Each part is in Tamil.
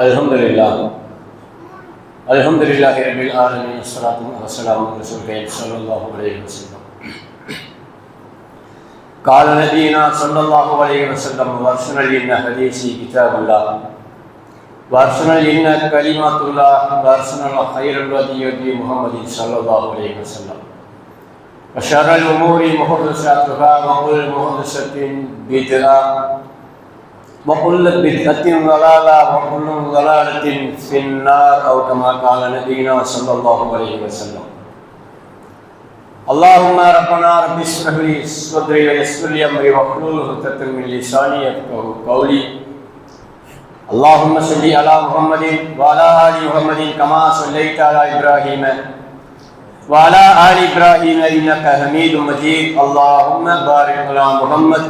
الحمد لله الحمد لله رب العالمين والصلاة والسلام على رسول الله صلى الله عليه وسلم قال نبينا صلى الله عليه وسلم وارسل لنا حديثي كتاب الله وارسل لنا كلمات الله وارسل خير الودي ودي محمد صلى الله عليه وسلم وشر الأمور محدثاتها وكل محدثة بدعة وكل بدعة ضلالة وكل ضلالة في النار أو كما قال نبينا صلى الله عليه وسلم. اللهم ربنا رب اشرح لي صدري ويسر لي أمري واحلل عقدة من لساني يفقهوا قولي. اللهم صل على محمد وعلى آل محمد كما صليت على إبراهيم. وعلى آل إبراهيم إنك حميد مجيد. اللهم بارك على محمد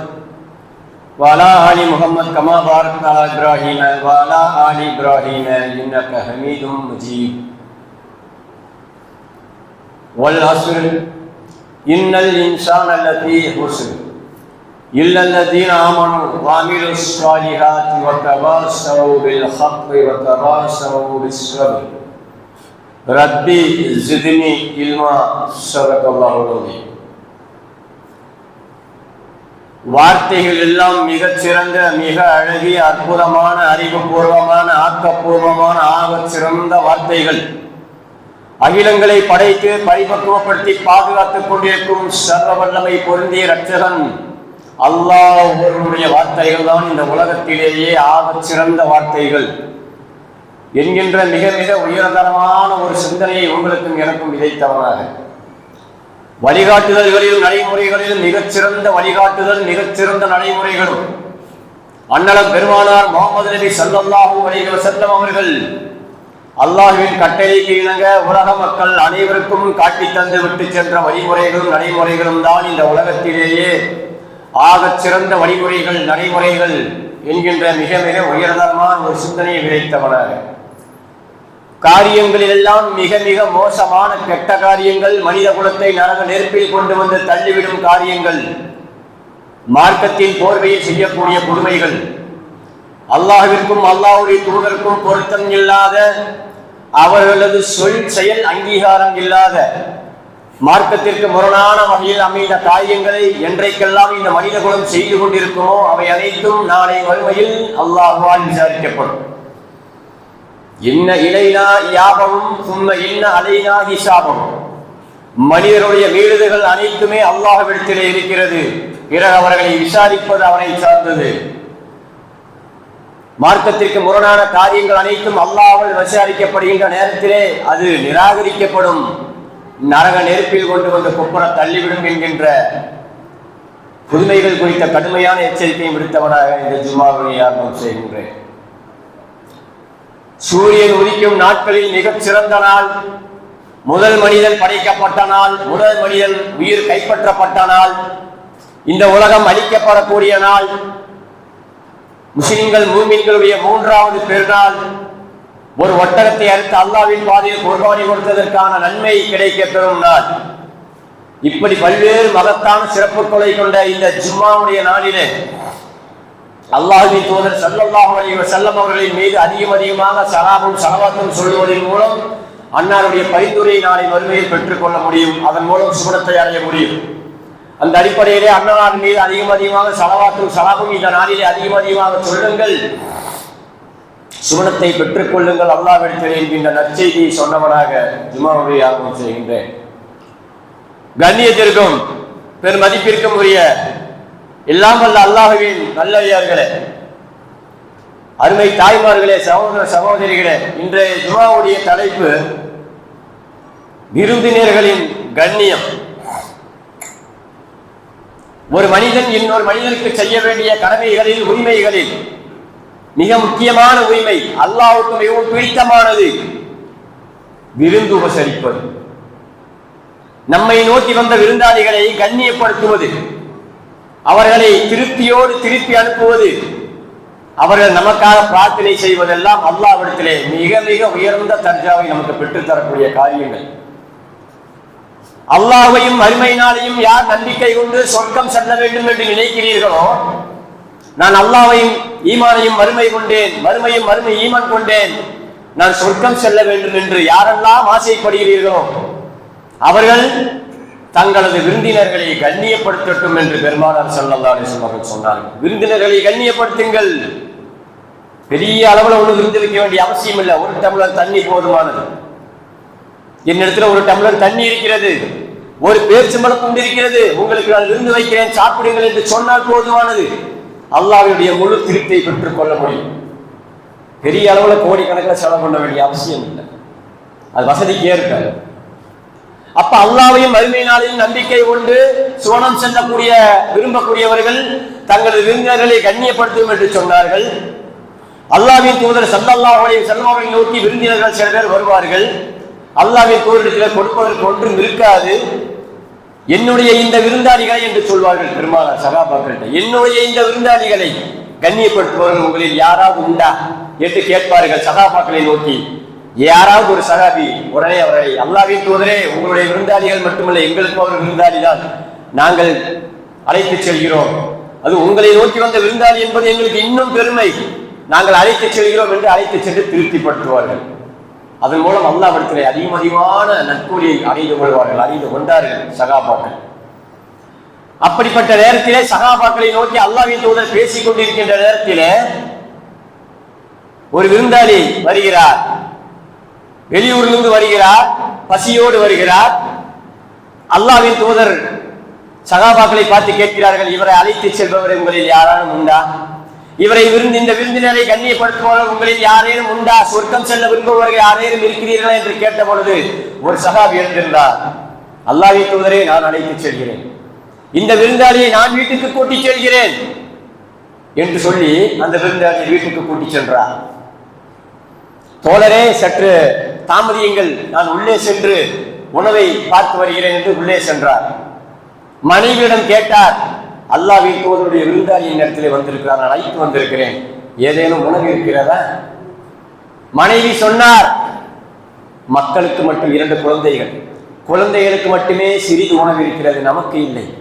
وعلى آل محمد كما باركت على إبراهيم وعلى آل إبراهيم إنك حميد مجيد. والعصر إن الإنسان لفي خسر. إلا الذين آمنوا وعملوا الصالحات وتواصوا بالحق وتواصوا بالصبر. ربي زدني علما صدق الله العظيم. வார்த்தைகள் எல்லாம் மிக சிறந்த மிக அழகிய அற்புதமான அறிவுபூர்வமான ஆக்கப்பூர்வமான ஆக சிறந்த வார்த்தைகள். அகிலங்களை படைத்து பரிபக்குவப்படுத்தி பாதுகாத்துக் கொண்டிருக்கும் சர்வ வல்லமை பொருந்திய ரட்சகன் அல்லாஹ் ஒருவருடைய வார்த்தைகள் தான் இந்த உலகத்திலேயே ஆக சிறந்த வார்த்தைகள். என்கின்ற மிக மிக உயர்தரமான ஒரு சிந்தனையை உங்களுக்கும் எனக்கும் விதைத்தவனாக. வழிகாட்டுதல்களிலும் நடைமுறைகளிலும் மிகச்சிறந்த வழிகாட்டுதல் மிகச்சிறந்த நடைமுறைகளும். அண்ணலம் பெருமானார் முகமது நபி சல்லாஹூ அலைஹி வஸல்லம் அவர்கள் அல்லாஹுவின் கட்டளைக்கு இணங்க உலக மக்கள் அனைவருக்கும் காட்டி தந்து விட்டு சென்ற வழிமுறைகளும் நடைமுறைகளும் தான் இந்த உலகத்திலேயே ஆகச் சிறந்த வழிமுறைகள் நடைமுறைகள் என்கின்ற மிக மிக உயர்தரமான ஒரு சிந்தனையை விதைத்தவனாக. காரியங்களில் எல்லாம் மிக மிக மோசமான கெட்ட காரியங்கள் மனித குலத்தை நரக நெருப்பில் கொண்டு வந்து தள்ளிவிடும் காரியங்கள் மார்க்கத்தின் போர்வையில் செய்யக்கூடிய கொடுமைகள். அல்லாஹிற்கும் அல்லாஹுடைய தூதருக்கும் பொருத்தம் இல்லாத அவர்களது சொல் செயல் அங்கீகாரம் இல்லாத மார்க்கத்திற்கு முரணான வகையில் அமைந்த காரியங்களை என்றைக்கெல்லாம் இந்த மனித குலம் செய்து கொண்டிருக்குமோ அவை அனைத்தும் நாளை வறுமையில் அல்லாஹுவால் விசாரிக்கப்படும். இன்ன இலைனா யாபமும் சும்ம இன்ன அலைனா ஹிசாபம் மனிதருடைய வீடுகள் அனைத்துமே அல்லாஹ்விடத்திலே இருக்கிறது. பிறகு அவர்களை விசாரிப்பது அவனை சார்ந்தது. மார்க்கத்திற்கு முரணான காரியங்கள் அனைத்தும் அல்லாமல் விசாரிக்கப்படுகின்ற நேரத்திலே அது நிராகரிக்கப்படும். நரக நெருப்பில் கொண்டு வந்து கொப்புற தள்ளிவிடும் என்கின்ற புதுமைகள் குறித்த கடுமையான எச்சரிக்கையை விடுத்தவனாக இந்த ஜும்மாவை ஆரம்பம் செய்கின்றேன். சூரியன் உதிக்கும் நாட்களில் மிகச் சிறந்த நாள். முதல் மனிதன் படைக்கப்பட்ட நாள். முதல் மனிதன் உயிர் கைப்பற்றப்பட்ட நாள். இந்த உலகம் அழிக்கப்படக்கூடிய நாள். முஸ்லிம்கள் மூமின்களுடைய மூன்றாவது பெருநாள். ஒரு ஒட்டகத்தை அறுத்து அல்லாவின் பாதையில் குர்பானி கொடுத்ததற்கான நன்மை கிடைக்க பெறும் நாள். இப்படி பல்வேறு மகத்தான சிறப்புகளை கொண்ட இந்த ஜும்மாவுடைய நாளிலே அல்லாஹுவின் தூதர் சல்லாஹு அலைஹி செல்லம் அவர்களின் மீது அதிகம் அதிகமாக சலாபும் சலவாத்தும் சொல்லுவதன் மூலம் அன்னாருடைய பரிந்துரையை நாளை மறுமையில் பெற்றுக்கொள்ள முடியும். அதன் மூலம் சுகுணத்தை அடைய முடியும். அந்த அடிப்படையிலே அண்ணனார் மீது அதிகம் அதிகமாக சலவாத்தும் சலாபும் இந்த நாளிலே அதிகம் அதிகமாக சொல்லுங்கள். சுகுணத்தை பெற்றுக்கொள்ளுங்கள் அல்லாவிடத்தில் என்கின்ற நற்செய்தியை சொன்னவனாக ஜுமாவுடைய ஆர்வம் செய்கின்றேன். கண்ணியத்திற்கும் பெருமதிப்பிற்கும் உரிய எல்லாம் வல்ல அல்லாஹுவின் நல்லவியார்களே அருமை தாய்மார்களே சகோதர சகோதரிகளே இன்றைய ஜுமாவுடைய தலைப்பு விருந்தினர்களின் கண்ணியம். ஒரு மனிதன் இன்னொரு மனிதனுக்கு செய்ய வேண்டிய கடமைகளில் உரிமைகளில் மிக முக்கியமான உரிமை அல்லாவுக்கு மிகவும் பிடித்தமானது விருந்து உபசரிப்பது. நம்மை நோக்கி வந்த விருந்தாளிகளை கண்ணியப்படுத்துவது. அவர்களை திருப்தியோடு திருப்பி அனுப்புவது அவர்கள் நமக்காக பிரார்த்தனை செய்வதெல்லாம் அல்லாவிடத்திலே மிக மிக உயர்ந்த தர்ஜாவை நமக்கு பெற்றுத்தரக்கூடிய காரியங்கள். அல்லாஹையும் அருமை நாளையும் யார் நம்பிக்கை கொண்டு சொர்க்கம் செல்ல வேண்டும் என்று நினைக்கிறீர்களோ நான் அல்லாவையும் ஈமானையும் மறுமை கொண்டேன் மறுமையும் மறுமை ஈமான் கொண்டேன். நான் சொர்க்கம் செல்ல வேண்டும் என்று யாரெல்லாம் ஆசைப்படுகிறீர்களோ அவர்கள் தங்களது விருந்தினர்களை கண்ணியப்படுத்தட்டும் என்று பெருமானார் ஸல்லல்லாஹு அலைஹி அவர்கள் சொன்னார்கள். விருந்தினர்களை கண்ணியப்படுத்துங்கள். பெரிய அளவில் ஒன்று விருந்து வைக்க வேண்டிய அவசியம் இல்லை. ஒரு டம்ளர் தண்ணி போதுமானது. என்னிடத்துல ஒரு டம்ளர் தண்ணி இருக்கிறது. ஒரு பேர்ச்சம்பளம் கொண்டு இருக்கிறது. உங்களுக்கு நான் விருந்து வைக்கிறேன் சாப்பிடுங்கள் என்று சொன்னால் போதுமானது. அல்லாஹ்வுடைய முழு திருப்தியை பெற்றுக் கொள்ள முடியும். பெரிய அளவில் கோடிக்கணக்கில் செலவு பண்ண வேண்டிய அவசியம் இல்லை. அது வசதிக்கு ஏற்ப அப்ப அல்லாவையும் மறுமை நாளையும் நம்பிக்கை கொண்டு சுவனம் செல்லக்கூடிய விரும்பக்கூடியவர்கள் தங்களது விருந்தினர்களை கண்ணியப்படுத்தும் என்று சொன்னார்கள். அல்லாவின் தூதர் சல்லல்லாஹு அலைஹி நோக்கி விருந்தினர்கள் சில பேர் வருவார்கள். அல்லாவின் தூதரிடத்தில் கொடுப்பதற்கு ஒன்றும் இருக்காது. என்னுடைய இந்த விருந்தாளிகளை என்று சொல்வார்கள் பெருமானார் சகாபாக்கள் என்னுடைய இந்த விருந்தாளிகளை கண்ணியப்படுத்துபவர்கள் உங்களில் யாராவது உண்டா? என்று கேட்பார்கள் சகாபாக்களை நோக்கி. யாராவது ஒரு சகாபி உடனே அவரை அல்லாவின் தூதரே உங்களுடைய விருந்தாளிகள் மட்டுமல்ல எங்களுக்கும் அவர் விருந்தாளி தான் நாங்கள் அழைத்து செல்கிறோம். அது உங்களை நோக்கி வந்த விருந்தாளி என்பது எங்களுக்கு இன்னும் பெருமை. நாங்கள் அழைத்து செல்கிறோம் என்று அழைத்து சென்று திருப்திப்படுத்துவார்கள். அதன் மூலம் அல்லாவிடத்திலே அதிகம் அதிகமான நட்கூலியை அறிந்து கொள்வார்கள் அறிந்து கொண்டார்கள் சகாபாக்கள். அப்படிப்பட்ட நேரத்திலே சகாபாக்களை நோக்கி அல்லாவின் தூதர் பேசிக் கொண்டிருக்கின்ற நேரத்திலே ஒரு விருந்தாளி வருகிறார். வெளியூரிலிருந்து வருகிறார் பசியோடு வருகிறார். அல்லாவின் தூதர் சகாபாக்களை பார்த்து கேட்கிறார்கள் இவரை அழைத்து செல்பவர் உங்களில் யாராலும் உண்டா? இவரை விருந்து இந்த விருந்தினரை கண்ணியப்படுத்துபவர் உங்களில் யாரேனும் உண்டா? சொர்க்கம் செல்ல விரும்புபவர்கள் யாரேனும் இருக்கிறீர்களா? என்று கேட்ட பொழுது ஒரு சகாபி எழுந்திருந்தார். அல்லாவின் தூதரை நான் அழைத்து செல்கிறேன். இந்த விருந்தாளியை நான் வீட்டுக்கு கூட்டிச் செல்கிறேன். என்று சொல்லி அந்த விருந்தாளியை வீட்டுக்கு கூட்டிச் சென்றார். தோழரே சற்று தாமதியுங்கள். நான் உள்ளே சென்று உணவை பார்த்து வருகிறேன் என்று உள்ளே சென்றார். மனைவியிடம் கேட்டார் அல்லாவின் தூதருடைய விருந்தாளியின் இடத்திலே வந்திருக்கிறார். நான் அழைத்து வந்திருக்கிறேன். ஏதேனும் உணவு இருக்கிறதா? மனைவி சொன்னார் மக்களுக்கு மட்டும் இரண்டு குழந்தைகள். குழந்தைகளுக்கு மட்டுமே சிறிது உணவு இருக்கிறது. நமக்கு இல்லை.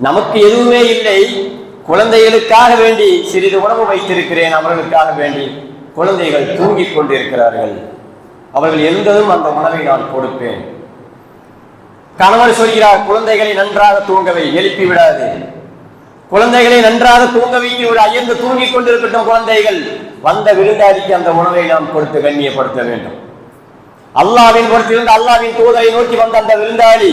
நமக்கு எதுவுமே இல்லை. குழந்தைகளுக்காக வேண்டி சிறிது உணவு வைத்திருக்கிறேன். அவர்களுக்காக வேண்டி. குழந்தைகள் தூங்கிக் கொண்டிருக்கிறார்கள். அவர்கள் எழுந்ததும் அந்த உணவை நான் கொடுப்பேன். கணவர் சொல்கிறார் குழந்தைகளை நன்றாக தூங்கவை எழுப்பி விடாது. குழந்தைகளை நன்றாக தூங்க வைத்து ஒரு அயர்ந்து தூங்கிக் கொண்டிருக்கட்டும் குழந்தைகள். வந்த விருந்தாளிக்கு அந்த உணவை நாம் கொடுத்து கண்ணியப்படுத்த வேண்டும். அல்லாவின் பொறுத்திருந்து அல்லாவின் தூதரை நோக்கி வந்த அந்த விருந்தாளி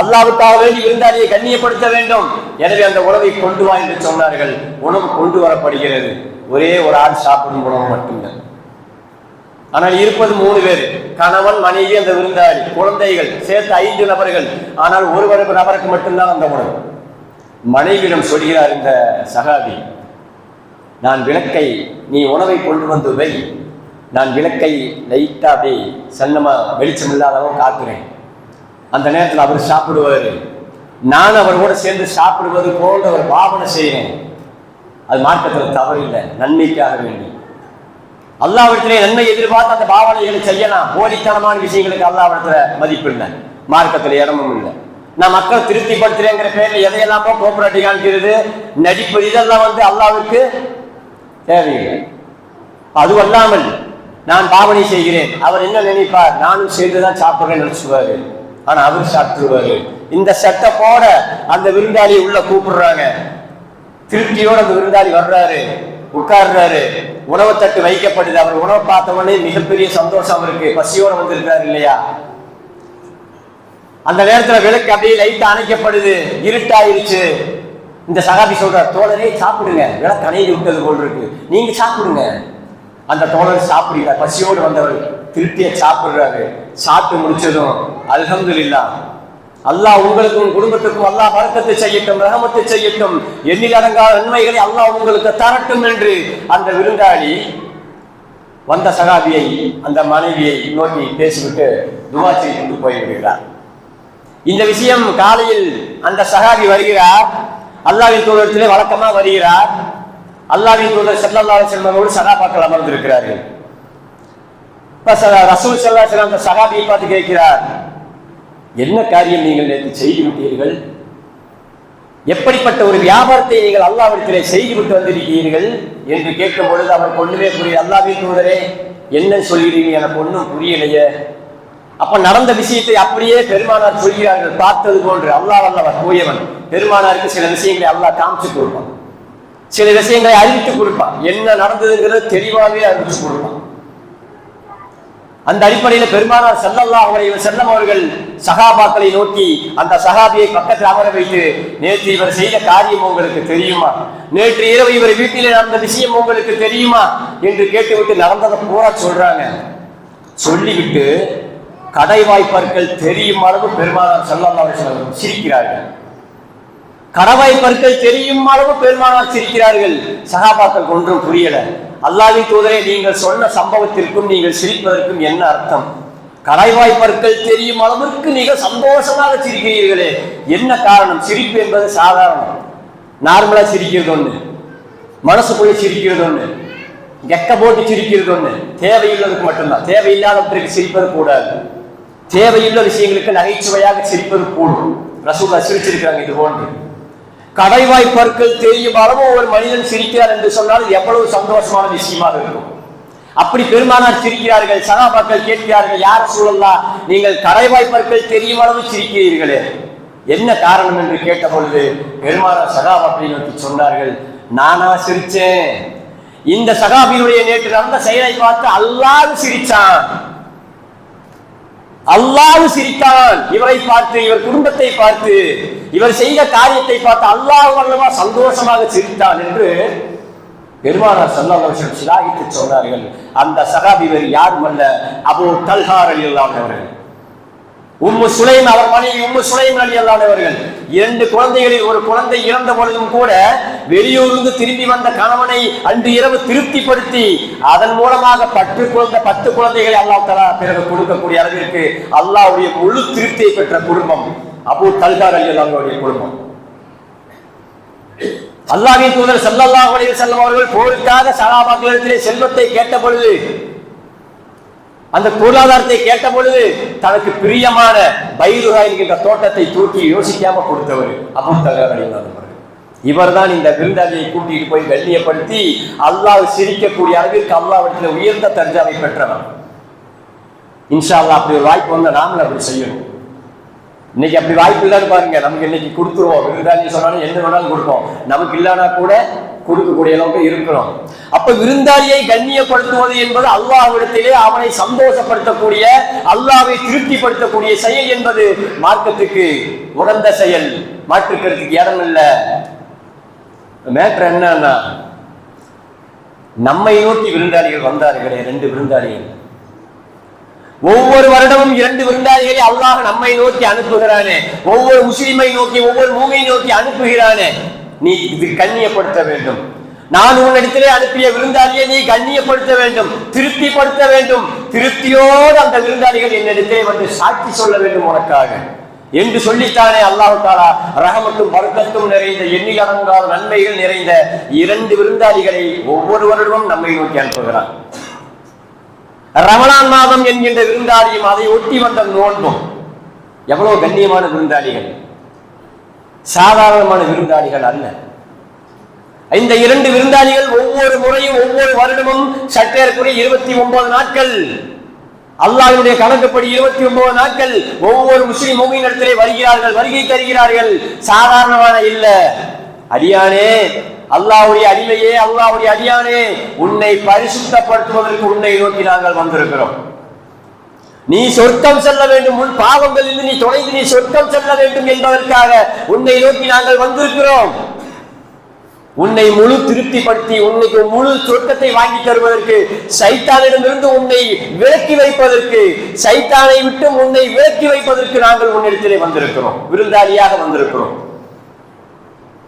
அல்லாவுக்காக வேண்டி விருந்தாளியை கண்ணியப்படுத்த வேண்டும். எனவே அந்த உணவை கொண்டு வா என்று சொன்னார்கள். உணவு கொண்டு வரப்படுகிறது. ஒரே ஒரு ஆள் சாப்பிடும் உணவு மட்டும்தான். ஆனால் இருப்பது மூணு பேர். கணவன் மனைவி அந்த விருந்தாளி குழந்தைகள் சேர்த்து ஐந்து நபர்கள். ஆனால் ஒருவருக்கு நபருக்கு மட்டும்தான் அந்த உணவு. மனைவியிடம் சொல்கிறார் இந்த சகாபி நான் விளக்கை நீ உணவை கொண்டு வந்து வை. நான் விளக்கை லைட்டாக அப்படி சன்னமாக வெளிச்சம் இல்லாதவன் காக்குறேன். அந்த நேரத்தில் அவர் சாப்பிடுவார். நான் அவர் கூட சேர்ந்து சாப்பிடுவது போன்ற ஒரு பாவனை செய்கிறேன். அது மார்க்கத்தில் தவறில்லை நன்மைக்காக வேண்டி. அல்லாவிடத்திலே நன்மை எதிர்பார்த்து அந்த பாவனைகளை செய்யலாம். போலித்தனமான விஷயங்களுக்கு அல்லாவிடத்துல மதிப்பு இல்லை. மார்க்கத்தில் இடமும் இல்லை. நான் மக்கள் திருப்திப்படுத்துறேங்கிற பேர்ல எதையெல்லாமோ கோபுரட்டி காண்கிறது. நடிப்பு இதெல்லாம் வந்து அல்லாவுக்கு தேவையில்லை. அது அல்லாமல் நான் பாவனை செய்கிறேன். அவர் என்ன நினைப்பார்? நானும் சேர்ந்துதான் சாப்பிடுறேன் நினைச்சுவாரு ஆனா அவர் சாப்பிட்டுருவாரு. இந்த செட்டப்போட அந்த விருந்தாளி உள்ள கூப்பிடுறாங்க. திருப்தியோட அந்த விருந்தாளி வர்றாரு உட்கார்றாரு. உணவு தட்டு வைக்கப்படுது அவர் உணவு பார்த்த உடனே மிகப்பெரிய சந்தோஷம் அவருக்கு. பசியோட வந்திருக்காரு இல்லையா? அந்த நேரத்துல விளக்கு அப்படியே லைட் அணைக்கப்படுது. இருட்டாயிருச்சு. இந்த சகாபி சொல்றார் தோழரே சாப்பிடுங்க. விளக்கு அணைந்து விட்டது போல் இருக்கு. நீங்க சாப்பிடுங்க. அந்த தோழர் சாப்பிடுங்க பசியோடு வந்தவர் திருப்தியை சாப்பிடுறாரு. சாப்பிட்டு முடிச்சதும் அல்ஹம்துல்லா அல்லாஹ் உங்களுக்கும் குடும்பத்துக்கும் அல்லாஹ் வரக்கத்தை செய்யட்டும் ரகமத்தை செய்யட்டும். எண்ணில் அடங்காத நன்மைகளை அல்லாஹ் உங்களுக்கு தரட்டும் என்று அந்த விருந்தாளி வந்த சகாபியை அந்த மனைவியை நோக்கி பேசிவிட்டு துவா செய்து போய்விடுகிறார் இந்த விஷயம் காலையில் அந்த சகாபி வருகிறார். அல்லாவின் தூதரத்திலே வழக்கமா வருகிறார். அல்லாவின் தூதர் செல்லல்லா செல்வங்களோடு சகாபாக்கள் அமர்ந்திருக்கிறார்கள். இப்ப ரசூல் செல்லா செல்லம் அந்த சகாபியை பார்த்து கேட்கிறார். என்ன காரியம் நீங்கள் நேற்று செய்து விட்டீர்கள்? எப்படிப்பட்ட ஒரு வியாபாரத்தை நீங்கள் அல்லாவிடத்திலே செய்துவிட்டு வந்திருக்கிறீர்கள் என்று கேட்கும் பொழுது அவர் ஒண்ணுமே புரிய அல்லாவின் தூதரே என்ன சொல்கிறீங்க? எனக்கு ஒன்றும் புரியலையே. அப்ப நடந்த விஷயத்தை அப்படியே பெருமானார் சொல்கிறார்கள் பார்த்தது போன்று அல்லா அல்லவர் தூயவன் பெருமானாருக்கு சில விஷயங்களை அல்லா காமிச்சு கொடுப்பான். சில விஷயங்களை அறிவித்து கொடுப்பான். என்ன நடந்ததுங்கிறது தெளிவாகவே அறிவிச்சு கொடுப்பான். அந்த அடிப்படையில் பெருமானார் செல்லல்லா அவரை செல்லம் அவர்கள் சகாபாக்களை நோக்கி அந்த சகாபியை பக்கத்தில் அமர வைத்து நேற்று இவர் செய்த காரியம் உங்களுக்கு தெரியுமா? நேற்று இரவு இவர் வீட்டிலே நடந்த விஷயம் உங்களுக்கு தெரியுமா? என்று கேட்டுவிட்டு நடந்ததை பூரா சொல்றாங்க. சொல்லிவிட்டு கடைவாய்ப்பற்கள் தெரியும் அளவு பெருமானார் செல்லல்லா அவர்கள் சிரிக்கிறார்கள். கடவாய் பற்கள் தெரியும் அளவு பெருமானார் சிரிக்கிறார்கள். சகாபாக்கள் ஒன்றும் புரியல. அல்லாவின் தூதரே நீங்கள் சொன்ன சம்பவத்திற்கும் நீங்கள் சிரிப்பதற்கும் என்ன அர்த்தம்? கடைவாய் பற்கள் தெரியும் அளவிற்கு நீங்கள் சந்தோஷமாக சிரிக்கிறீர்களே. என்ன காரணம்? சிரிப்பு என்பது சாதாரணம். நார்மலா சிரிக்கிறது ஒண்ணு. மனசுக்குள்ள சிரிக்கிறது ஒண்ணு. கெக்க போட்டு சிரிக்கிறது ஒண்ணு. தேவையுள்ளதுக்கு மட்டும்தான். தேவையில்லாதவற்றுக்கு சிரிப்பது கூடாது. தேவையுள்ள விஷயங்களுக்கு நகைச்சுவையாக சிரிப்பது கூடும். ரசூலா சிரிச்சிருக்கிறாங்க இது போன்று. கடைவாய் பற்கள் தெரியும் அளவு ஒரு மனிதன் சிரிக்கிறார் என்று சொன்னால் எவ்வளவு சந்தோஷமான விஷயமாக இருக்கும். அப்படி பெருமானார் சிரிக்கிறார்கள் சகாபாக்கள் கேட்கிறார்கள் யார் சூழல்லா நீங்கள் கடைவாய் பற்கள் தெரியும் அளவு சிரிக்கிறீர்களே. என்ன காரணம் என்று கேட்ட பொழுது பெருமானார் சகாபாக்களை நோக்கி சொன்னார்கள் நானா சிரிச்சேன். இந்த சகாபியினுடைய நேற்று நடந்த செயலை பார்த்து அல்லாது சிரிச்சான். அல்லாஹ் சிரித்தான். இவரை பார்த்து இவர் குடும்பத்தை பார்த்து இவர் செய்த காரியத்தை பார்த்து அல்லாஹ் அல்லவா சந்தோஷமாக சிரித்தான் என்று பெருமானார் சல்லல்லாஹு அலைஹி சிலாகித்து சொன்னார்கள். அந்த சகாபிவர் யாரும் அல்ல? அபூ தல்ஹா ரலியல்லாஹு அவர்கள். உம்மு சுலைம் அவர் மனைவி உம்மு சுலைம் அலி அல்லாதவர்கள் இரண்டு குழந்தைகளில் ஒரு குழந்தை இறந்த பொழுதும் கூட வெளியூர்ந்து திரும்பி வந்த கணவனை அன்று இரவு திருப்திப்படுத்தி அதன் மூலமாக பத்து குழந்தை பத்து குழந்தைகளை அல்லாஹ் தலா பிறகு கொடுக்கக்கூடிய அளவிற்கு அல்லாஹ்வுடைய முழு திருப்தியை பெற்ற குடும்பம் அபு தல்கார் அலி அவருடைய குடும்பம். அல்லாஹின் தூதர் ஸல்லல்லாஹு அலைஹி வஸல்லம் அவர்கள் போருக்காக சகாபாக்களிடத்திலே செல்வத்தை கேட்ட பொழுது அந்த பொருளாதாரத்தை கேட்ட பொழுது தனக்கு பிரியமான பைருகா என்கின்ற தோட்டத்தை தூக்கி யோசிக்காம கொடுத்தவர் அபூ தல்ஹா இவர் தான் இந்த விருந்தாளியை கூட்டிட்டு போய் கண்ணியப்படுத்தி அல்லாஹ் சிரிக்கக்கூடிய அளவிற்கு அல்லாவிடத்தில் உயர்ந்த தர்ஜாவை பெற்றவர். இன்ஷா அல்லா அப்படி ஒரு வாய்ப்பு வந்தா நாமளும் அப்படி செய்யணும். இன்னைக்கு அப்படி வாய்ப்பு இல்லைன்னு பாருங்க நமக்கு இன்னைக்கு கொடுத்துருவோம். விருந்தாளி சொன்னாலும் என்ன வேணாலும் கொடுப்போம். நமக்கு இல்லைன்னா கூட கொடுக்கக்கூடிய அளவுக்கு இருக்கிறோம். அப்ப விருந்தாளியை கண்ணியப்படுத்துவது என்பது அல்லாஹ்விடத்திலே அவனை சந்தோஷப்படுத்தக்கூடிய அல்லாவை திருப்திப்படுத்தக்கூடிய செயல் என்பது மார்க்கத்துக்கு உகந்த செயல். மாற்றுக்கிறதுக்கு இடம் இல்லை. மேட்ரு என்னன்னா நம்மை நோக்கி விருந்தாளிகள் வந்தார்களே ரெண்டு விருந்தாளிகள். ஒவ்வொரு வருடமும் இரண்டு விருந்தாளிகளை அல்லாஹ் நம்மை நோக்கி அனுப்புகிறானே. ஒவ்வொரு முஸ்லிமை நோக்கி ஒவ்வொரு மூமை நோக்கி அனுப்புகிறானே. நீ இது கண்ணியப்படுத்த வேண்டும். நான் உன்னிடத்திலே அனுப்பிய விருந்தாளியை நீ கண்ணியப்படுத்த வேண்டும். திருப்திப்படுத்த வேண்டும். திருப்தியோடு அந்த விருந்தாளிகள் என்னிடத்திலே வந்து சாட்சி சொல்ல வேண்டும் உனக்காக. என்று சொல்லித்தானே அல்லாஹு தாலா ரஹமத்தும் பருக்கத்தும் நிறைந்த எண்ணிலடங்காத நன்மைகள் நிறைந்த இரண்டு விருந்தாளிகளை ஒவ்வொரு வருடமும் நம்மை நோக்கி அனுப்புகிறான். ரமலான் மாதம் என்கின்ற விருந்தாளியும் அதை ஒட்டி வந்த நோன்பும் எவ்வளவு கண்ணியமான விருந்தாளிகள். சாதாரணமான விருந்தாளிகள் அல்ல. இந்த இரண்டு விருந்தாளிகள் ஒவ்வொரு முறையும் ஒவ்வொரு வருடமும் சட்டேற்குரிய இருபத்தி ஒன்பது நாட்கள். அல்லாஹ்வுடைய கணக்குப்படி இருபத்தி ஒன்பது நாட்கள் ஒவ்வொரு முஸ்லிம் மூமியினிடத்திலே வருகிறார்கள் வருகை தருகிறார்கள். சாதாரணமான இல்ல. அடியானே அல்லாவுடைய அடிமையே அல்லாவுடைய அடியானே உன்னை பரிசுத்தப்படுத்துவதற்கு உன்னை நோக்கி நாங்கள் வந்திருக்கிறோம். நீ சொர்க்கம் செல்ல வேண்டும் உன் பாவங்களில் நீ தொலைந்து நீ சொர்க்கம் செல்ல வேண்டும் என்பதற்காக உன்னை நோக்கி நாங்கள் வந்திருக்கிறோம். உன்னை முழு திருப்திப்படுத்தி உன்னைக்கு முழு சொர்க்கத்தை வாங்கி தருவதற்கு சைத்தானிடமிருந்து உன்னை விலக்கி வைப்பதற்கு சைத்தானை விட்டு உன்னை விலக்கி வைப்பதற்கு நாங்கள் உன்னிடத்திலே வந்திருக்கிறோம். விருந்தாளியாக வந்திருக்கிறோம்.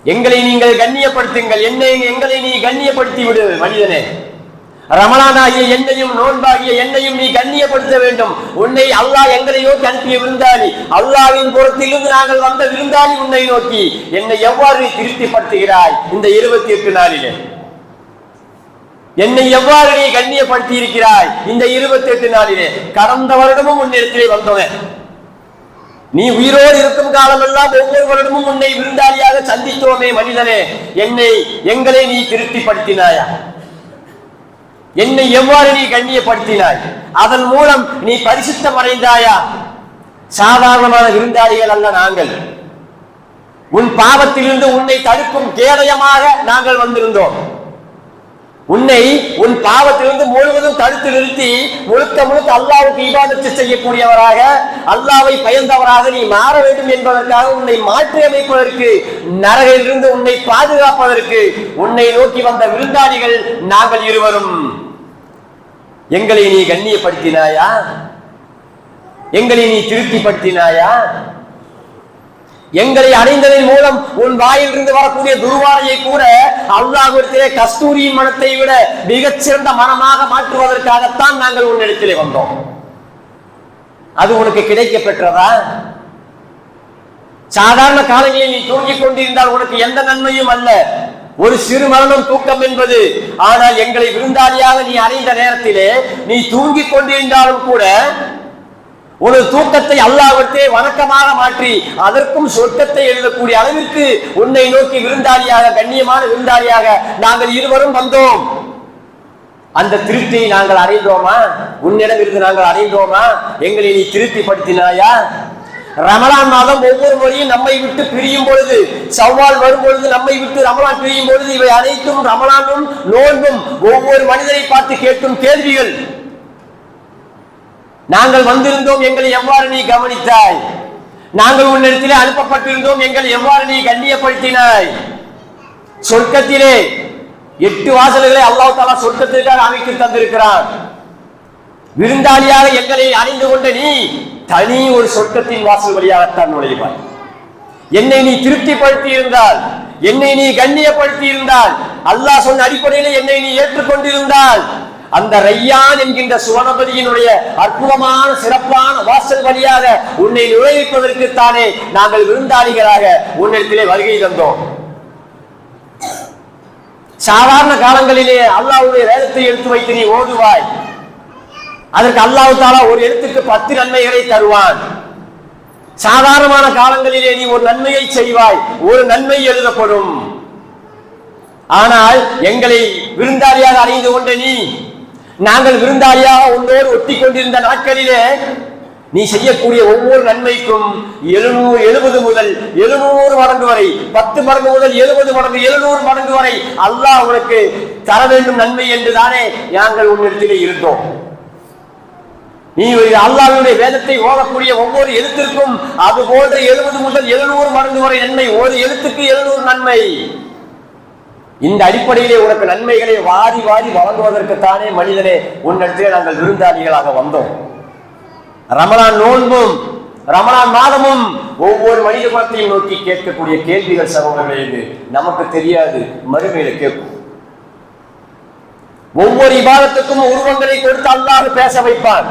எங்களை நீங்கள் கண்ணியப்படுத்துங்கள். என்னை எங்களை நீ கண்ணியப்படுத்தி விடு மனிதனே. ரமணானாகிய என்னையும் நோன்பாகிய என்னையும் நீ கண்ணியப்படுத்த வேண்டும். உன்னை அல்லாஹ் எங்களையோ அனுப்பிய விருந்தாளி. அல்லாவின் புறத்திலிருந்து நாங்கள் வந்த விருந்தாளி உன்னை நோக்கி என்னை எவ்வாறு நீ திருப்திப்படுத்துகிறாய்? இந்த இருபத்தி எட்டு நாளிலே. என்னை எவ்வாறு நீ கண்ணியப்படுத்தி இருக்கிறாய் இந்த இருபத்தி எட்டு நாளிலே. கடந்த வருடமும் உன்னிடத்திலே வந்தவன் நீ உயிரோடு இருக்கும் காலமெல்லாம் ஒவ்வொரு வருடமும் உன்னை விருந்தாளியாக சந்தித்தோமே மனிதனே. என்னை எங்களை நீ திருப்திப்படுத்தினாயா? என்னை எவ்வாறு நீ கண்ணியப்படுத்தினாய்? அதன் மூலம் நீ பரிசுத்தம் அடைந்தாயா? சாதாரணமான விருந்தாளிகள் அல்ல நாங்கள். உன் பாவத்திலிருந்து உன்னை தடுக்கும் கேடயமாக நாங்கள் வந்திருந்தோம். உன்னை உன் பாவத்திலிருந்து முழுவதும் தடுத்து நிறுத்தி முழுக்க முழுக்க அல்லாவுக்கு இபாதத்து செய்யக்கூடியவராக அல்லாவை பயந்தவராக நீ மாற வேண்டும் என்பதற்காக உன்னை மாற்றி அமைப்பதற்கு நரகிலிருந்து உன்னை பாதுகாப்பதற்கு உன்னை நோக்கி வந்த விருந்தாளிகள் நாங்கள் இருவரும். எங்களை நீ கண்ணியப்படுத்தினாயா? எங்களை நீ திருப்திப்படுத்தினாயா? எங்களை அடைந்ததன் மூலம் உன் வாயிலிருந்து வரக்கூடிய துருவாரையை கூட அல்லாஹ்விடத்திலே கஸ்தூரியின் மனத்தை விட மிகச்சிறந்த மனமாக மாற்றுவதற்காகத்தான் நாங்கள் உன்னிடத்திலே வந்தோம். அது உனக்கு கிடைக்க பெற்றதா சாதாரண காலங்களில் நீ தூங்கிக் கொண்டிருந்தால் உனக்கு எந்த நன்மையும் அல்ல. ஒரு சிறு மரணம் தூக்கம் என்பது. ஆனால் எங்களை விருந்தாளியாக நீ அடைந்த நேரத்திலே நீ தூங்கிக் கொண்டிருந்தாலும் கூட ஒரு தூக்கத்தை அல்லாவிட்டே வணக்கமாக மாற்றி அதற்கும் சொர்க்கத்தை எழுதக்கூடிய அளவிற்கு உன்னை நோக்கி விருந்தாளியாக கண்ணியமான விருந்தாளியாக நாங்கள் இருவரும் வந்தோம். அந்த திருப்தியை நாங்கள் அடைந்தோமா? உன்னிடம் இருந்து நாங்கள் அடைந்தோமா? எங்களை நீ திருப்திப்படுத்தினாயா? ரமலான் மாதம் ஒவ்வொரு முறையும் நம்மை விட்டு பிரியும் பொழுது சவ்வால் வரும் பொழுது நம்மை விட்டு ரமலான் பிரியும் பொழுது இவை அனைத்தும் ரமலானும் நோன்பும் ஒவ்வொரு மனிதரை பார்த்து கேட்கும் கேள்விகள். நாங்கள் வந்திருந்தோம் எங்களை எவ்வாறு நீ கவனித்தாய்? நாங்கள் உன்னிடத்திலே அனுப்பப்பட்டிருந்தோம் எங்களை எவ்வாறு நீ கண்ணியப்படுத்தினாய்? சொர்க்கத்திலே எட்டு வாசல்களை அல்லாஹ் தாலா சொர்க்கத்திற்காக அமைத்து தந்திருக்கிறார். விருந்தாளியாக எங்களை அணிந்து கொண்ட நீ தனி ஒரு சொர்க்கத்தின் வாசல் வழியாகத்தான் நுழைவாய். என்னை நீ திருப்திப்படுத்தி இருந்தால் என்னை நீ கண்ணியப்படுத்தி இருந்தால் அல்லாஹ் சொன்ன அடிப்படையில் என்னை நீ ஏற்றுக்கொண்டிருந்தால் அந்த ரையான் என்கின்ற சுவனபதியினுடைய அற்புதமான சிறப்பான வாசல் வழியாக உன்னை நுழைவிப்பதற்குத்தானே நாங்கள் விருந்தாளிகளாக உன்னிடத்திலே வருகை தந்தோம். சாதாரண காலங்களிலே அல்லாஹ்வுடைய வேதத்தை எடுத்து வைத்து நீ ஓடுவாய் அதற்கு அல்லாஹு தாலா ஒரு எழுத்துக்கு பத்து நன்மைகளை தருவான். சாதாரணமான காலங்களிலே நீ ஒரு நன்மையை செய்வாய் ஒரு நன்மை எழுதப்படும். ஆனால் எங்களை விருந்தாளியாக அறிந்து கொண்ட நீ நாங்கள் விருந்தாளியாக உன்னோடு ஒட்டி கொண்டிருந்த நாட்களிலே நீ செய்யக்கூடிய ஒவ்வொரு நன்மைக்கும் எழுநூறு எழுபது முதல் எழுநூறு மடங்கு வரை பத்து மடங்கு முதல் எழுபது மடங்கு எழுநூறு மடங்கு வரை அல்லாஹ் உனக்கு தர வேண்டும் நன்மை என்று தானே நாங்கள் உன்னிடத்திலே இருந்தோம். நீ அல்லாஹ்வுடைய வேதத்தை ஓதக்கூடிய ஒவ்வொரு எழுத்திற்கும் அது போன்ற எழுபது முதல் எழுநூறு மடங்கு வரை நன்மை ஒரு எழுத்துக்கு எழுநூறு நன்மை. இந்த அடிப்படையிலே உனக்கு நன்மைகளை வாரி வாரி வழங்குவதற்குத்தானே மனிதனே உன்னிடத்திலே நாங்கள் விருந்தாளிகளாக வந்தோம். ரமணான் நோன்பும் ரமணான் மாதமும் ஒவ்வொரு மனித குலத்தையும் நோக்கி கேட்கக்கூடிய கேள்விகள் சகோதரர்களே இது நமக்கு தெரியாது மறுமையில கேட்கும் ஒவ்வொரு விவாதத்துக்கும் உருவங்களை கொடுத்து அல்லாது பேச வைப்பான்.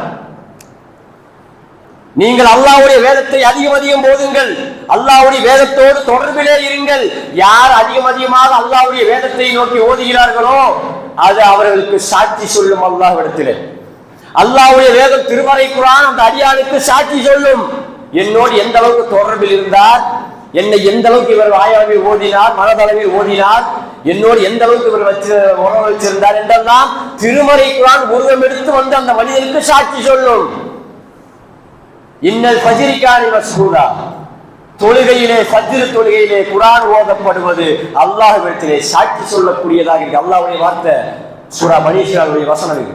நீங்கள் அல்லாவுடைய வேதத்தை அதிகம் அதிகம் போதுங்கள் அல்லாவுடைய வேதத்தோடு தொடர்பிலே இருங்கள். யார் அதிகம் அதிகமாக அல்லாவுடைய வேதத்தை நோக்கி ஓதுகிறார்களோ அது அவர்களுக்கு சாட்சி சொல்லும் அல்லாஹ்விடத்திலே. அல்லாவுடைய வேதம் திருமறை குரான் அந்த அடியானுக்கு சாட்சி சொல்லும். என்னோடு எந்த அளவுக்கு தொடர்பில் இருந்தார் என்னை எந்த அளவுக்கு இவர் வாயளவில் ஓதினார் மனதளவில் ஓதினார் என்னோடு எந்த அளவுக்கு இவர் வச்சு உறவு வச்சிருந்தார் என்றெல்லாம் திருமறை குரான் உருவம் எடுத்து வந்து அந்த மனிதனுக்கு சாட்சி சொல்லும். இன்னல் ஃபஜ்ரிகானி மசூரா தொழுகையிலே சத்திரு தொழுகையிலே குரான் ஓதப்படுவது அல்லாஹ்விடத்திலே சாட்சி சொல்லக்கூடியதாக இருக்கு. அல்லாவுடைய வார்த்தை சூரா மனிஷாவுடைய வசனம் இது.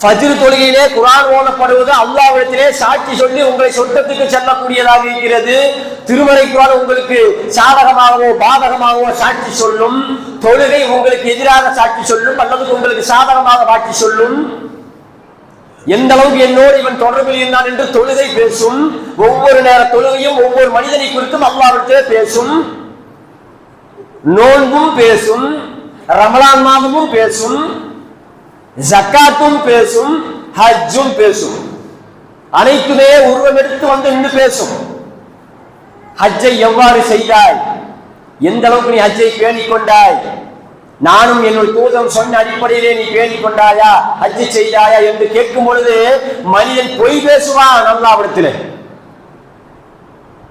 ஃபஜ்ர் தொழுகையிலே குரான் ஓதப்படுவது அல்லாவிடத்திலே சாட்சி சொல்லி உங்களை சொர்க்கத்துக்கு செல்லக்கூடியதாக இருக்கிறது. திருமறை குரான் உங்களுக்கு சாதகமாகவோ பாதகமாகவோ சாட்சி சொல்லும். தொழுகை உங்களுக்கு எதிராக சாட்சி சொல்லும். அல்லது உங்களுக்கு சாதகமாக சாட்சி சொல்லும். எந்த அளவுக்கு என்னோடு இவன் தொடர்பில் இருந்தான் என்று தொழுகை பேசும் ஒவ்வொரு நேர தொழுகையும் ஒவ்வொரு மனிதனை குறித்தும் அல்லாவிடத்திலே பேசும் நோன்பும் பேசும் ரமலான் மாதமும் பேசும் ஜக்காத்தும் பேசும் ஹஜ்ஜும் பேசும். அனைத்துமே உருவம் எடுத்து வந்து நின்று பேசும். ஹஜ்ஜை எவ்வாறு செய்தாய்? எந்த அளவுக்கு நீ ஹஜ்ஜை பேணிக் கொண்டாய் நானும் என்னுடைய தூதம் சொன்ன அடிப்படையிலே நீ பேணிக் கொண்டாயா ஹஜ்ஜி செய்தாயா என்று கேட்கும் பொழுது மனிதன் பொய் பேசுவான் அல்லாவிடத்திலே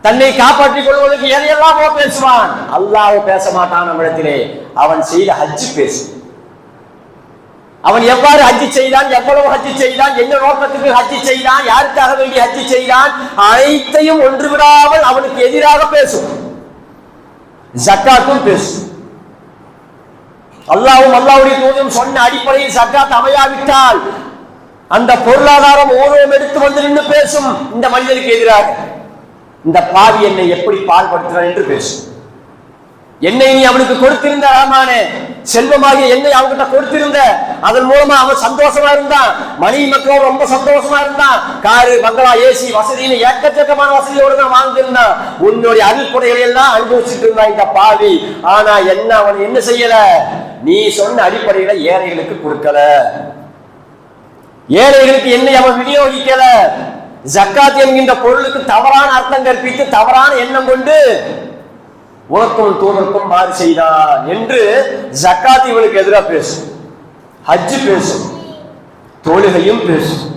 தன்னை காப்பாற்றிக் கொள்வதற்கு எதையெல்லாமோ பேசுவான்? அல்லாஹ் பேச மாட்டான் நம்மிடத்திலே அவன் செய்த ஹஜ்ஜு பேசு. அவன் எவ்வாறு ஹஜ்ஜி செய்தான் எவ்வளவு ஹஜ்ஜி செய்தான் என்ன நோக்கத்துக்கு ஹஜ்ஜி செய்தான் யாருக்காக வேண்டி ஹஜ்ஜி செய்தான் அனைத்தையும் ஒன்று விடாமல் அவனுக்கு எதிராக பேசும். ஜக்காக்கும் பேசும். அல்லாவும் அல்லாவுடைய தூதரும் சொன்ன அடிப்படையில் சக்காத் அமையாவிட்டால் அந்த பொருளாதாரம் ஓரோம் எடுத்து வந்து நின்று பேசும். இந்த மனிதனுக்கு எதிராக. இந்த பாவி என்னை எப்படி பால்படுத்துறான் என்று பேசும். என்னை நீ அவனுக்கு கொடுத்திருந்த ரஹ்மானே செல்வமாகிய என்னை அவன்கிட்ட கொடுத்திருந்த அதன் மூலமா அவன் சந்தோஷமா இருந்தான். மனைவி மக்களும் ரொம்ப சந்தோஷமா இருந்தான். காரு பங்களா ஏசி வசதின்னு ஏக்கச்சக்கமான வசதியோடு தான் வாழ்ந்திருந்தான். உன்னுடைய அருள்புடைகளை எல்லாம் அனுபவிச்சுட்டு இருந்தான் இந்த பாவி. ஆனா என்ன அவன் என்ன செய்யல? நீ சொன்ன அடிப்படையில ஏழைகளுக்கு கொடுக்கல. ஏழைகளுக்கு என்னை அவன் விநியோகிக்கல. ஜக்காத் என்கின்ற பொருளுக்கு தவறான அர்த்தம் கற்பித்து தவறான எண்ணம் கொண்டு உனக்கும் தூதருக்கும் மாறு செய்தான் என்று ஜக்காத் இவனுக்கு எதிராக பேசும். ஹஜ் பேசும். தொழுகையும் பேசும்.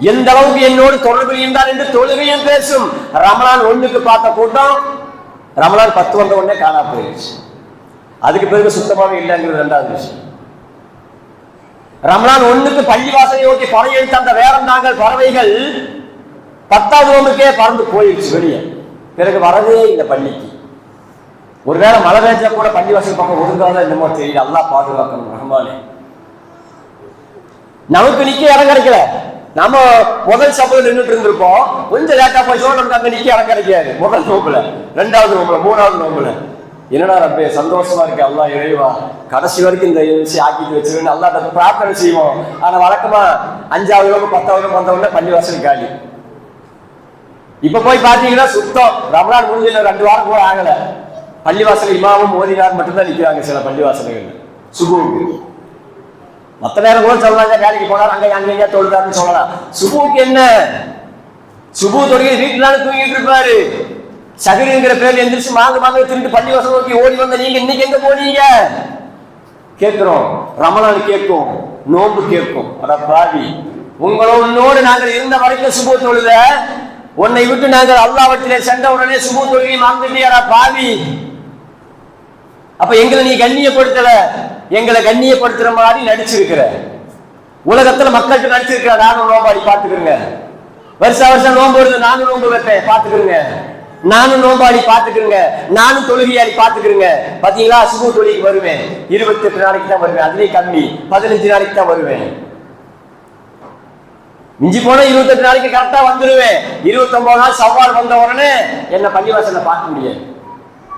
எந்த அளவுக்கு என்னோடு தொடர்பில் இருந்தார் என்று தொழுகையும் பேசும். ரமலான் ஒண்ணுக்கு பார்த்த கூட்டம் ரமலான் பத்து வந்த உடனே காணா போயிடுச்சு. அதுக்கு பிறகு சுத்தமாக இல்லைங்கிறது ரெண்டாவது விஷயம். ரமலான் ஒண்ணுக்கு பள்ளி வாசலை பறவை பறையெடுத்த அந்த வேறந்தாங்கள் பறவைகள் பத்தாவது ஒன்றுக்கே பறந்து போயிடுச்சு வெளியே. பிறகு வரவே இல்லை பள்ளிக்கு. ஒருவேளை மழை பெஞ்சா கூட பள்ளி வாசல் பக்கம் ஒதுங்காத என்னமோ தெரியல. அல்லாஹ் பாதுகாக்கணும் ரஹ்மானே. நமக்கு நிக்க இடம் கிடைக்கல. நம்ம முதல் சபையில் நின்றுட்டு இருந்திருப்போம். கொஞ்சம் லேட்டா போய் நமக்கு அங்க நிக்க இடம் கிடைக்காது. முதல் நோம்புல ரெண்டாவது நோம்புல மூணாவது நோம்புல என்னடா ரப்பே சந்தோஷமா இருக்கு அல்லா இறைவா. கடைசி வரைக்கும் இந்த விஷயம் ஆக்கிட்டு வச்சிருன்னு அல்லாட்ட பிரார்த்தனை செய்வோம். ஆனா வழக்கமா அஞ்சாவது லோகம் பத்தாவது வந்தவொடனே பள்ளி வாசல் காலி. இப்ப போய் பாத்தீங்கன்னா சுத்தம். ரமலான் முடிஞ்சு ரெண்டு வாரம் கூட ஆகல. பள்ளிவாசல் இமாமும் மோதினார் மட்டும்தான் நிக்கிறாங்க சில பள்ளிவாசல்கள் சுபுவுக்கு மத்த நேரம் கூட சொல்லலாம் வேலைக்கு போனார் அங்க அங்க எங்கேயா தொழுதாருன்னு சொல்லலாம். சுபுவுக்கு என்ன? சுபு தொழுகை வீட்டுல தூங்கிட்டு இருப்பாரு. சகரிங்கிற பேர் எந்திரிச்சு மாங்க மாங்க திருட்டு வசம் நோக்கி ஓடி வந்த நீங்க இன்னைக்கு எங்க போனீங்க? கேட்கிறோம். ரமலான் கேட்கும் நோன்பு கேட்கும். அட பாவி. உங்களோடு நாங்கள் இருந்த வரைக்கும் சுபு தொழுத. உன்னை விட்டு நாங்கள் அல்லாவற்றிலே சென்ற உடனே சுபு தொழிலை மாந்துட்டியாரா பாவி. அப்ப எங்களை நீ கண்ணியப்படுத்தல. எங்களை கண்ணியப்படுத்துற மாதிரி நடிச்சிருக்கிற. உலகத்துல மக்கள்கிட்ட நடிச்சிருக்கிற நானும் நோம்பாடி பாத்துக்கிறேங்க வருஷ வருஷம் நோன்பு வருது நானும் நோன்பு வைப்பேன். பாத்துக்கிறேங்க நானும் நோம்பாடி பாத்துக்கிறேங்க நானும் தொழுகையாடி பாத்துக்கிறேங்க பாத்தீங்களா? சுபு தொழிலுக்கு வருவேன். இருபத்தி எட்டு நாளைக்கு தான் வருவேன். அதுலேயே கம்மி. பதினஞ்சு நாளைக்கு தான் வருவேன். மிஞ்சி போனா இருபத்தெட்டு நாளைக்கு கரெக்டா வந்துருவேன். இருபத்தொன்பது நாள் சவால் வந்த உடனே என்ன பள்ளிவாசல்ல பார்க்க முடியாது.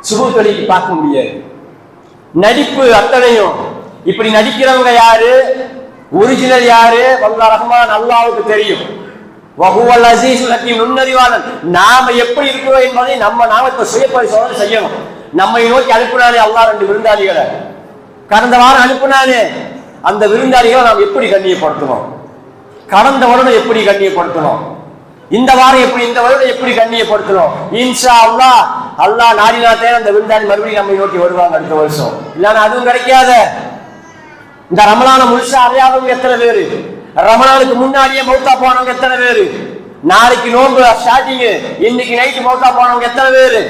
சுபு தொழிலுக்கு பார்க்க முடியாது. நடிப்பு அத்தனையும். இப்படி நடிக்கிறவங்க யாரு? ஒரிஜினல் யாரு? வந்தா ரஹ்மான் அல்லாவுக்கு தெரியும். வகுவல் அசீஸ் ஹக்கீம் நுண்ணறிவாளன். நாம எப்படி இருக்கிறோம் என்பதை நம்ம நாம இப்ப சுய பரிசோதனை செய்யணும். நம்மை நோக்கி அனுப்பினாலே அல்லாஹ் ரெண்டு விருந்தாளிகளை. கடந்த வாரம் அனுப்பினாலே அந்த விருந்தாளிகளை நாம் எப்படி கண்ணியப்படுத்தணும்? கடந்த வருடம் எப்படி கண்ணியப்படுத்தணும்? இந்த வாரம் எப்படி இந்த வருடம் எப்படி கண்ணியப்படுத்தணும்? இன்ஷா அல்லாஹ் அல்லாஹ் நாடினாத்தே அந்த விருந்தாளி மறுபடியும் நம்மை நோக்கி வருவாங்க அடுத்த வருஷம். இல்லைன்னா அதுவும் கிடைக்காத. இந்த ரமலான முழுசா அறியாதவங்க எத்தனை பேரு? ரமலானுக்கு முன்னாடியே மௌத்தா போனவங்க எத்தனை பேரு? நாளைக்கு நோன்பு ஸ்டார்டிங் இன்னைக்கு நைட்டு மௌத்தா போனவங்க எத்தனை பேரு?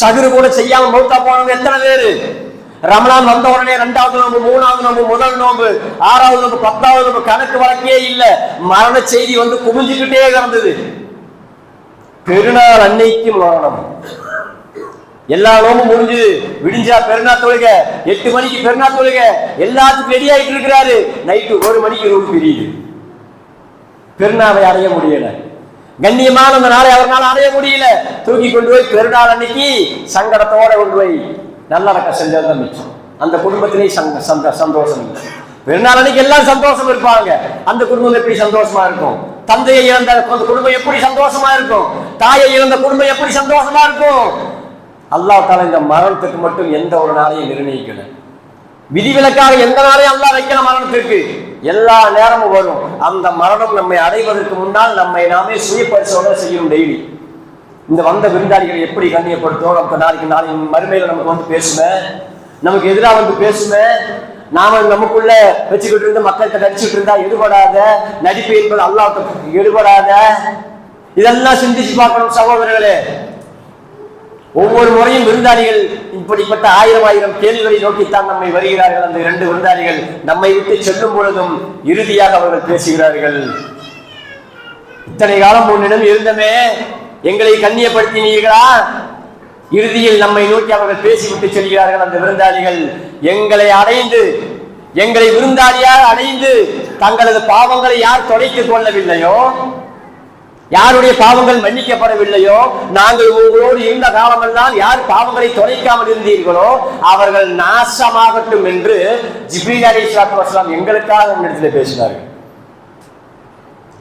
சகுரு கூட செய்யாம மௌத்தா போனவங்க எத்தனை பேரு? ரமணான் வந்த உடனே ரெண்டாவது நோம்பு மூணாவது நோம்பு முதல் நோம்பு ஆறாவது நோம்பு பத்தாவது நோம்பு கணக்கு வழக்கே இல்ல. மரண செய்தி வந்து குமிஞ்சுக்கிட்டே கிடந்தது. பெருநாள் அன்னைக்கு மரணம். எல்லா நோமும் முடிஞ்சு விடிஞ்சா பெருநா தொழுக எட்டு மணிக்கு பெருநா தொழுக எல்லாத்துக்கும் ரெடி ஆகிட்டு இருக்கிறாரு. நைட்டு ஒரு மணிக்கு ரூம் பிரியுது. பெருநாளை அடைய முடியல. கண்ணியமான அந்த நாளை அவர்னால அடைய முடியல. தூக்கி கொண்டு போய் பெருநாள் அன்னைக்கு சங்கடத்தோட கொண்டு போய் நல்லடக்க செஞ்சது மிச்சம். அந்த குடும்பத்திலேயே சங்க சந்த சந்தோஷம் இல்லை. பெருநாள் அன்னைக்கு எல்லாம் சந்தோஷம் இருப்பாங்க. அந்த குடும்பம் எப்படி சந்தோஷமா இருக்கும்? தந்தையை இழந்த அந்த குடும்பம் எப்படி சந்தோஷமா இருக்கும்? தாயை இழந்த குடும்பம் எப்படி சந்தோஷமா இருக்கும்? அல்லாஹ் தால இந்த மரணத்துக்கு மட்டும் எந்த ஒரு நாளையும் நிர்ணயிக்கல. விதிவிலக்காக எந்த நாளையும் அல்லாஹ் வைக்கல மரணத்திற்கு. எல்லா நேரமும் வரும். அந்த மரணம் நம்மை அடைவதற்கு முன்னால் நம்மை நாமே சுய பரிசோதனை செய்யணும் டெய்லி இந்த வந்த விருந்தாளிகளை எப்படி கண்ணியப்படுத்தும் நமக்கு நாளைக்கு நாளை மறுமையில நமக்கு வந்து பேசுவேன் நமக்கு எதிராக வந்து பேசுவேன் நாம நமக்குள்ள வச்சுக்கிட்டு இருந்து மக்கள்கிட்ட நடிச்சுட்டு இருந்தா எடுபடாத நடிப்பு என்பது அல்லாஹ் எடுபடாத. இதெல்லாம் சிந்திச்சு பார்க்கணும் சகோதரர்களே. ஒவ்வொரு முறையும் விருந்தாளிகள் இப்படிப்பட்ட ஆயிரம் ஆயிரம் கேள்விகளை நோக்கித்தான் நம்மை வருகிறார்கள் அந்த இரண்டு விருந்தாளிகள். நம்மை விட்டு செல்லும் பொழுதும் இறுதியாக அவர்கள் பேசுகிறார்கள். இத்தனை காலம் உன்னிடம் இருந்தமே எங்களை கண்ணியப்படுத்தினீர்களா? இறுதியில் நம்மை நோக்கி அவர்கள் பேசிவிட்டு செல்கிறார்கள் அந்த விருந்தாளிகள். எங்களை அடைந்து எங்களை விருந்தாளியாக அடைந்து தங்களது பாவங்களை யார் தொலைத்துக் கொள்ளவில்லையோ யாருடைய பாவங்கள் மன்னிக்கப்படவில்லையோ நாங்கள் உங்களோடு இருந்த காலமெல்லாம் யார் பாவங்களை தொலைக்காமல் இருந்தீர்களோ அவர்கள் நாசமாகட்டும் என்று ஜிபி அலி எங்களுக்காக இடத்துல பேசினார்கள்.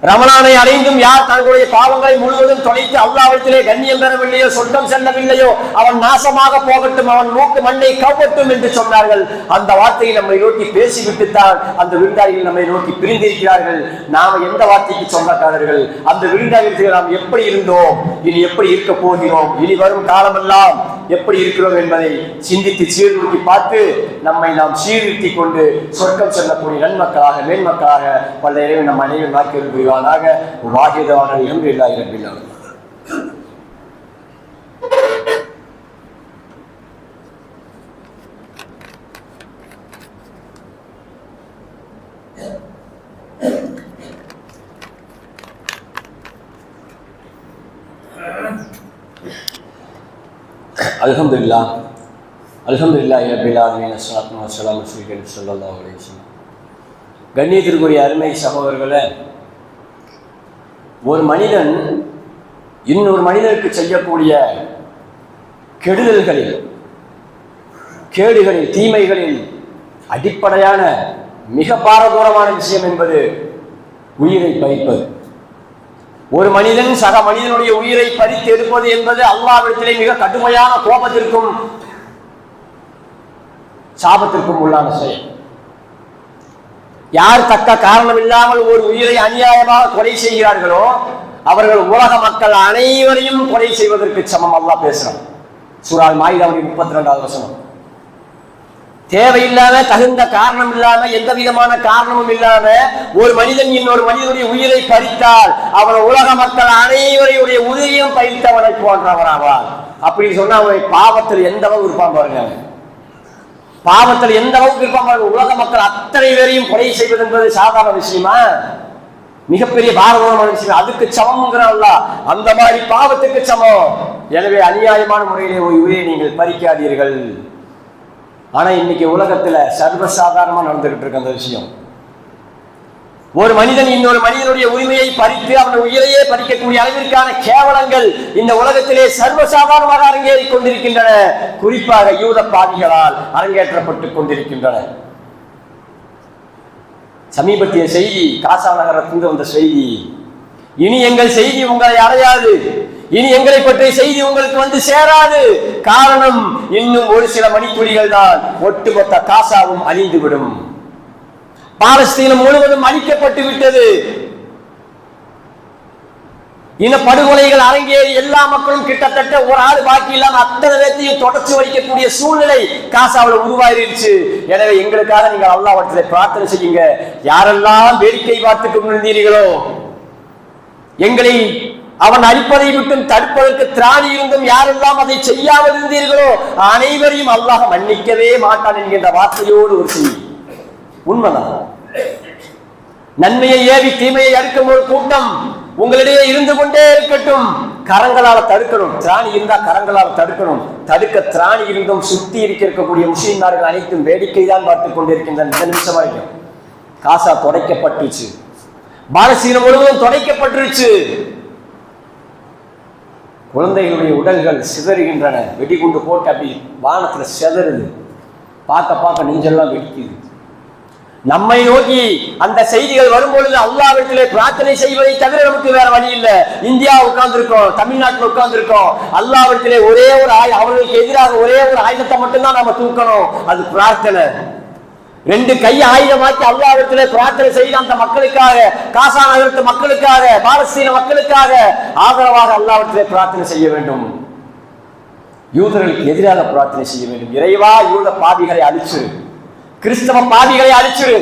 ரமலானை அடைந்தும் யார் தங்களுடைய பாவங்களை முழுவதும் தொலைத்து அல்லாவிடத்திலே கண்ணியம் பெறவில்லையோ சொந்தம் செல்லவில்லையோ அவன் நாசமாக போகட்டும் அவன் மூக்கு மண்ணை கவ்வட்டும் என்று சொன்னார்கள். அந்த வார்த்தையை நம்மை நோக்கி பேசிவிட்டுத்தான் அந்த விருந்தாளிகள் நம்மை நோக்கி பிரிந்திருக்கிறார்கள். நாம எந்த வார்த்தைக்கு சொந்தக்காரர்கள்? அந்த விருந்தாளிகளுக்கு நாம் எப்படி இருந்தோம்? இனி எப்படி இருக்க போகிறோம்? இனி வரும் காலமெல்லாம் எப்படி இருக்கிறோம் என்பதை சிந்தித்து சீர்தூக்கி பார்த்து நம்மை நாம் சீர்திருத்தி கொண்டு சொர்க்கம் செல்லக்கூடிய நன்மக்களாக மேன்மக்களாக பல இறைவன் நம் அனைவரும் நாட்கள் புரிவானாக வாகிதவான என்று இல்லா இரப்பில்லாமல் அலமதுல்லா அலமதுல்லா இரபில் ஆலமீன். அஸ்ஸலாத்து வஸ்ஸலாமு அலைஹி ஸல்லல்லாஹு கண்ணியத்திற்குரிய அருமை சகோதரர்களை ஒரு மனிதன் இன்னொரு மனிதனுக்கு செய்யக்கூடிய கெடுதல்களில் கேடுகளில் தீமைகளில் அடிப்படையான மிக பாரதூரமான விஷயம் என்பது உயிரை பறிப்பது. ஒரு மனிதன் சக மனிதனுடைய உயிரை பறித்து எடுப்பது என்பது அல்லாவிடத்திலே மிக கடுமையான கோபத்திற்கும் சாபத்திற்கும் உள்ளான செயல். யார் தக்க காரணம் இல்லாமல் ஒரு உயிரை அநியாயமாக கொலை செய்கிறார்களோ அவர்கள் உலக மக்கள் அனைவரையும் கொலை செய்வதற்கு சமம். அல்லாஹ் பேசுறான். சூறால் மாயிதாவுடைய முப்பத்தி ரெண்டாவது வசனம். தேவையில்லாத தகுந்த காரணம் இல்லாம எந்த விதமான காரணமும் இல்லாம ஒரு மனிதன் இன்னொரு மனிதனுடைய உயிரை பறித்தால் அவன் உலக மக்கள் அனைவரையுடைய உயிரையும் பறித்தவனை போன்றவனாவான். அப்படி சொன்னா அவனை பாவத்தில் எந்த அளவு இருப்பான் பாருங்க. பாவத்தில் எந்த அளவுக்கு இருப்பாங்க உலக மக்கள் அத்தனை பேரையும் கொலை செய்வது என்பது சாதாரண விஷயமா? மிகப்பெரிய பாரதமான விஷயம். அதுக்கு சமம்ங்கிறான்ல அந்த மாதிரி பாவத்துக்கு சமம். எனவே அநியாயமான முறையிலே உயிரை நீங்கள் பறிக்காதீர்கள். ஆனா இன்னைக்கு உலகத்துல சர்வசாதாரணமா நடந்துகிட்டு இருக்கு அந்த விஷயம். ஒரு மனிதன் இன்னொரு மனிதனுடைய உரிமையை பறித்து அவன் உயிரையே பறிக்கக்கூடிய அளவிற்கான கேவலங்கள் இந்த உலகத்திலே சர்வசாதாரணமாக அரங்கேறி கொண்டிருக்கின்றன. குறிப்பாக யூத பாவிகளால் அரங்கேற்றப்பட்டுக் கொண்டிருக்கின்றன. சமீபத்திய செய்தி காசா நகரத்திலிருந்து வந்த செய்தி. இனி எங்கள் செய்தி உங்களை அடையாது. இனி எங்களை பற்றிய செய்தி உங்களுக்கு வந்து சேராது. காரணம் இன்னும் ஒரு சில மணித்துளிகள் தான் ஒட்டுமொத்த காசாவும் அழிந்துவிடும். பாலஸ்தீனம் முழுவதும் அழிக்கப்பட்டு விட்டது. இன படுகொலைகள் அரங்கேறி எல்லா மக்களும் கிட்டத்தட்ட ஒரு ஆள் பாக்கி இல்லாம அத்தனை பேர்த்தையும் தொடர்ச்சி வைக்கக்கூடிய சூழ்நிலை காசாவில் உருவாயிருச்சு. எனவே எங்களுக்காக நீங்கள் அல்லாஹ்விடத்திலே பிரார்த்தனை செய்யுங்க. யாரெல்லாம் வேடிக்கை பார்த்து கொண்டிருந்தீர்களோ எங்களை அவன் அழிப்பதை விட்டும் தடுப்பதற்கு திராணி இருந்தும் யாரெல்லாம் அதை செய்யாமல் இருந்தீர்களோ அனைவரையும் அல்லாஹ் மன்னிக்கவே மாட்டான் என்கின்ற வார்த்தையோடு ஒரு செய்தி. உண்மைதான். நன்மையை ஏவி தீமையை அடுக்கும் ஒரு கூட்டம் உங்களிடையே இருந்து கொண்டே இருக்கட்டும். கரங்களால தடுக்கணும். திராணி இருந்தா கரங்களால் தடுக்கணும். தடுக்க திராணி இருந்தும் சுத்தி இருக்க இருக்கக்கூடிய முஸ்லீம் அனைத்தும் வேடிக்கை தான் பார்த்துக் கொண்டிருக்கின்றன இந்த நிமிஷம் வரைக்கும். காசா தொடைக்கப்பட்டுச்சு. பாலஸ்தீனம் முழுவதும் தொடைக்கப்பட்டுருச்சு. குழந்தைகளுடைய உடல்கள் சிதறுகின்றன. வெடிகுண்டு போட்டு அப்படி வானத்துல சிதறுது. பார்க்க பார்க்க நீஞ்செல்லாம் வெடிக்குது. நம்மை நோக்கி அந்த செய்திகள் வரும்பொழுது அல்லாவிடத்திலே பிரார்த்தனை செய்வதை தவிர நமக்கு வேற வழி இல்ல. இந்தியா உட்கார்ந்துருக்கோம் தமிழ்நாட்டில் உட்கார்ந்துருக்கோம். அல்லாவிடத்திலே ஒரே ஒரு ஆயு அவர்களுக்கு எதிராக ஒரே ஒரு ஆயுதத்தை மட்டும்தான் நம்ம தூக்கணும். அது பிரார்த்தனை. ரெண்டு கை ஆயுதமாக்கி அல்லாவிடத்திலே பிரார்த்தனை செய்து அந்த மக்களுக்காக காசா நகரத்து மக்களுக்காக பாலஸ்தீன மக்களுக்காக ஆதரவாக அல்லாவிடத்திலே பிரார்த்தனை செய்ய வேண்டும். யூதர்களுக்கு எதிராக பிரார்த்தனை செய்ய வேண்டும். இறைவா யூத பாவிகளை அழிச்சிரு. கிறிஸ்தவ பாவிகளை அழிச்சிரு.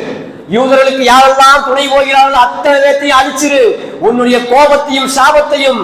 யூதர்களுக்கு யாரெல்லாம் துணை போகிறார்களோ அத்தனை பேர்த்தையும் அழிச்சிரு. உன்னுடைய கோபத்தையும் சாபத்தையும்